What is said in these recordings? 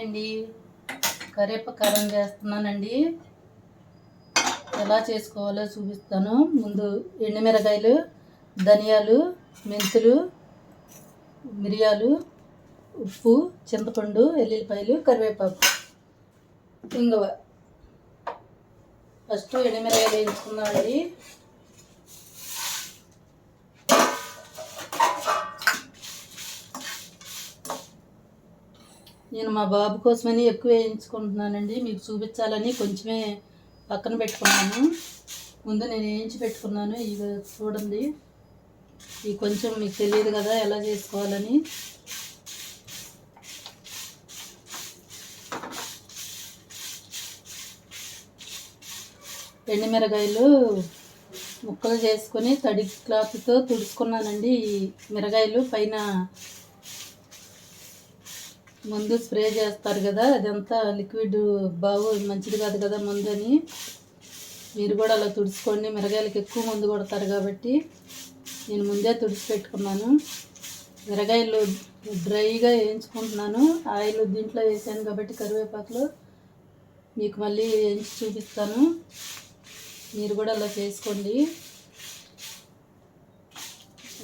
అండి కరేప కారం చేస్తున్నానండి. ఎలా చేసుకోవాలో చూపిస్తాను. ముందు ఎండుమిరకాయలు ధనియాలు మెంతులు మిరియాలు ఉప్పు చింతపండు ఎల్లుల్లిపాయలు కరివేపాకు. ఇంగువ. ఫస్ట్ ఎండుమిరకాయలు వేయించుకున్నామండి నేను మా బాబు కోసమని ఎక్కువ వేయించుకుంటున్నానండి. మీకు చూపించాలని కొంచెమే పక్కన పెట్టుకున్నాను. ముందు నేను వేయించి పెట్టుకున్నాను. ఇవి చూడండి. ఇది కొంచెం మీకు తెలియదు కదా ఎలా చేసుకోవాలని. ఎండుమిరగాయలు ముక్కలు చేసుకొని తడి క్లాత్తో తుడుచుకున్నానండి. ఈ మిరగాయలు పైన ముందు స్ప్రే చేస్తారు కదా అదంతా లిక్విడ్ బాగు మంచిది కాదు కదా ముందు అని మీరు కూడా అలా తుడుచుకోండి మిరగాయలకు ఎక్కువ మందు కొడతారు కాబట్టి నేను ముందే తుడిచి పెట్టుకున్నాను. మిరగాయలు డ్రైగా వేయించుకుంటున్నాను. ఆయిల్ దీంట్లో వేసాను కాబట్టి కరివేపాకులో మీకు మళ్ళీ వేయించి చూపిస్తాను. మీరు కూడా అలా చేసుకోండి.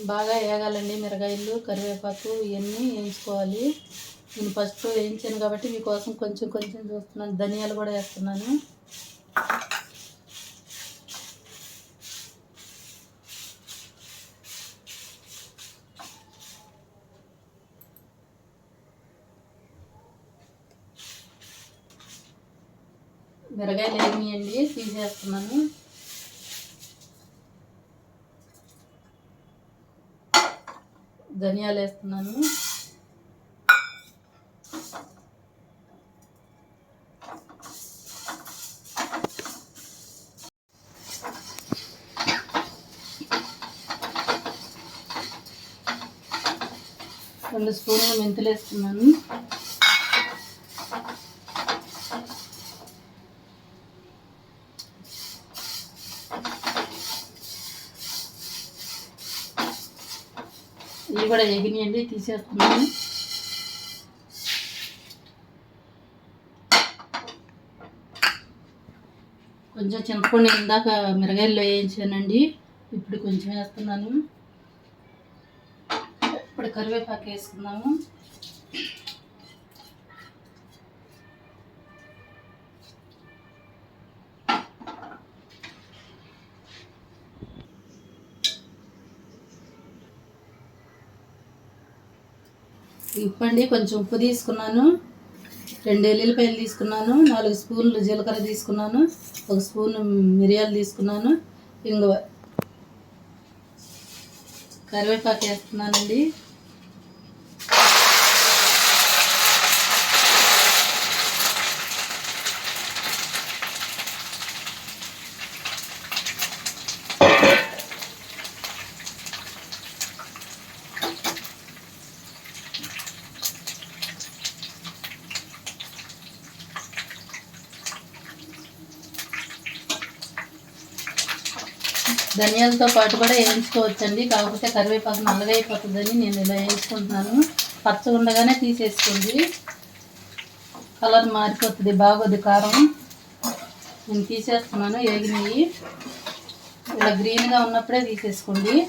బాగా వేగాలండి మిరగాయలు కరివేపాకు ఇవన్నీ వేయించుకోవాలి. నేను ఫస్ట్ వేయించాను కాబట్టి మీకోసం కొంచెం కొంచెం చూస్తున్నాను. ధనియాలు కూడా వేస్తున్నాను. మిరగాయలు అండి తీసేస్తున్నాను. ధనియాలు వేస్తున్నాను రెండు స్పూన్లు మెంతులు వేస్తున్నాను ఇవి కూడా ఎగినాయండి తీసేస్తున్నాను. కొంచెం చింతపండు ఇందాక మిరగాయల్లో వేయించానండి ఇప్పుడు కొంచెం వేస్తున్నాను. ఇప్పుడు కరివేపాకు వేసుకున్నాము ఇప్పండి కొంచెం ఉప్పు తీసుకున్నాను. రెండు ఎల్లుల్లిపాయలు తీసుకున్నాను నాలుగు స్పూన్లు జీలకర్ర తీసుకున్నాను ఒక స్పూన్ మిరియాలు తీసుకున్నాను. ఇంగువ కరివేపాకు వేస్తున్నానండి. ధనియాలతో పాటు కూడా వేయించుకోవచ్చండి. కాకపోతే కరివేపాకు నల్లగా నేను ఇలా వేయించుకుంటున్నాను. పచ్చగా ఉండగానే తీసేసుకోండి. కలర్ మారిపోతుంది బాగోదు కారం. నేను తీసేస్తున్నాను ఏగినవి ఇలా గ్రీన్గా ఉన్నప్పుడే తీసేసుకోండి.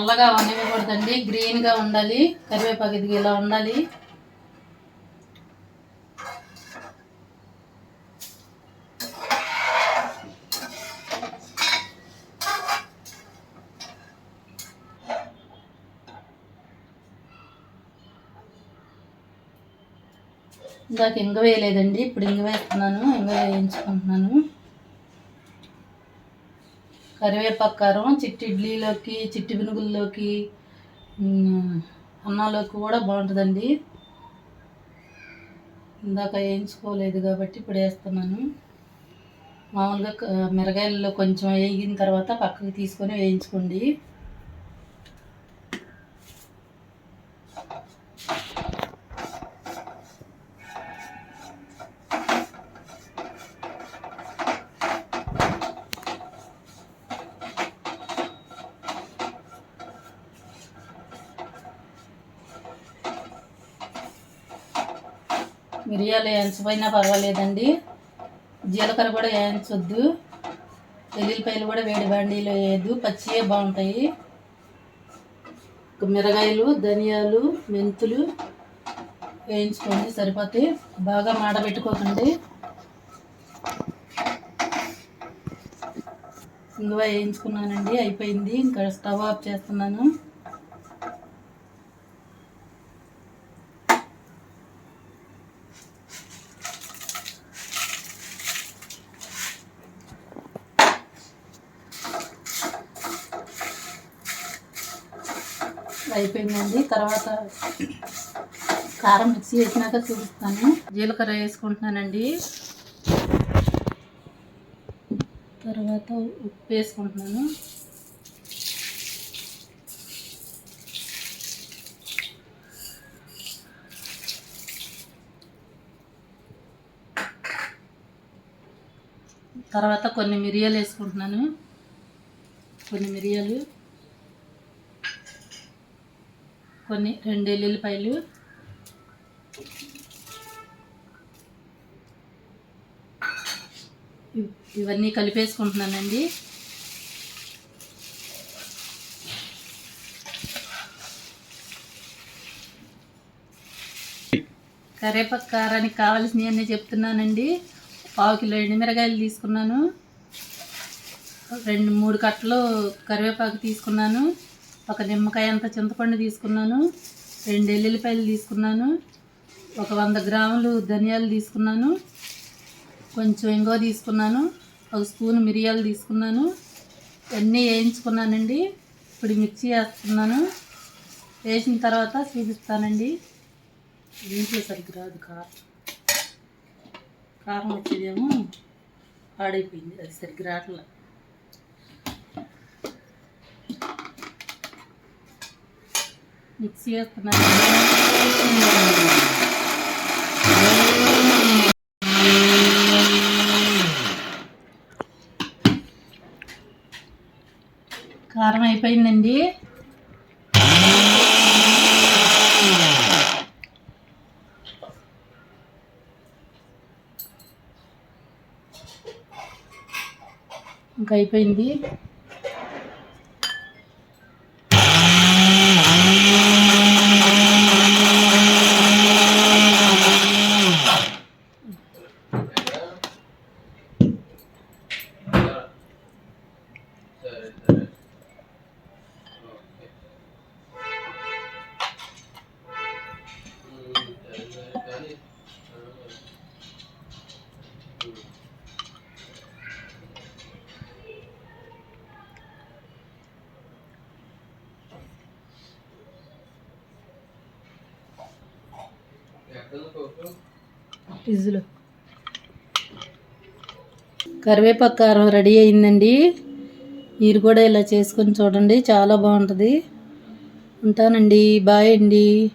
నల్లగా వండివ్వకూడదండి గ్రీన్గా ఉండాలి. కరివేపాకు ఇది ఇలా ఉండాలి. ఇందాక ఇంగ వేయలేదండి. ఇప్పుడు ఇంగ వేస్తున్నాను. ఇంగ వేయించుకుంటున్నాను. కరివేపాకు కారం చిట్టి ఇడ్లీలోకి చిట్టి వినుగుల్లోకి అన్నంలోకి కూడా బాగుంటుందండి. ఇందాక వేయించుకోలేదు కాబట్టి ఇప్పుడు వేస్తున్నాను. మామూలుగా మిరగాయల్లో కొంచెం వేగిన తర్వాత పక్కకి తీసుకొని వేయించుకోండి. మిరియాలు వేయించపోయినా పర్వాలేదండి. జీలకర్ర కూడా వేయించొద్దు. ఎల్లిపాయలు కూడా వేడి బండిలో వేయద్దు. పచ్చియే బాగుంటాయి. మిరగాయలు ధనియాలు మెంతులు వేయించుకోండి సరిపోతే. బాగా మాడబెట్టుకోకండి. ఇంగువ వేయించుకున్నానండి అయిపోయింది. ఇంకా స్టవ్ ఆఫ్ చేస్తున్నాను. అయిపోయిందండి. తర్వాత కారం మిక్సీ వేసినాక చూపిస్తాను. జీలకర్ర వేసుకుంటున్నానండి. తర్వాత ఉప్పు వేసుకుంటున్నాను. తర్వాత కొన్ని మిరియాలు వేసుకుంటున్నాను. కొన్ని మిరియాలు. కొన్ని రెండు ఎల్లుల్లిపాయలు. ఇవన్నీ కలిపేసుకుంటున్నానండి. కరేపాకు కారానికి కావాల్సినవి అన్నీ చెప్తున్నానండి. పావు కిలో ఎండుమిరగాయలు తీసుకున్నాను. రెండు మూడు కట్టలు కరివేపాకు తీసుకున్నాను. ఒక నిమ్మకాయ అంత చింతపండు తీసుకున్నాను రెండు ఎల్లుల్లిపాయలు తీసుకున్నాను ఒక వంద గ్రాములు ధనియాలు తీసుకున్నాను కొంచెం ఇంగో తీసుకున్నాను ఒక స్పూన్ మిరియాలు తీసుకున్నాను అన్నీ వేయించుకున్నానండి. ఇప్పుడు మిర్చి వేస్తున్నాను. వేసిన తర్వాత చూపిస్తానండి. దీంట్లో సరిగ్గా రాదు కారం. కారం వచ్చేదేమో పాడైపోయింది. అది సరిగ్గా రావట్లేదు మిక్సీ చేస్తున్నాను కారం అయిపోయిందండి. ఇంకా అయిపోయింది. ఫ్రిడ్జ్లో. కరివేపాకు కారం రెడీ అయిందండి. మీరు కూడా ఇలా చేసుకొని చూడండి. చాలా బాగుంటుంది. ఉంటానండి. బాయ్ అండి.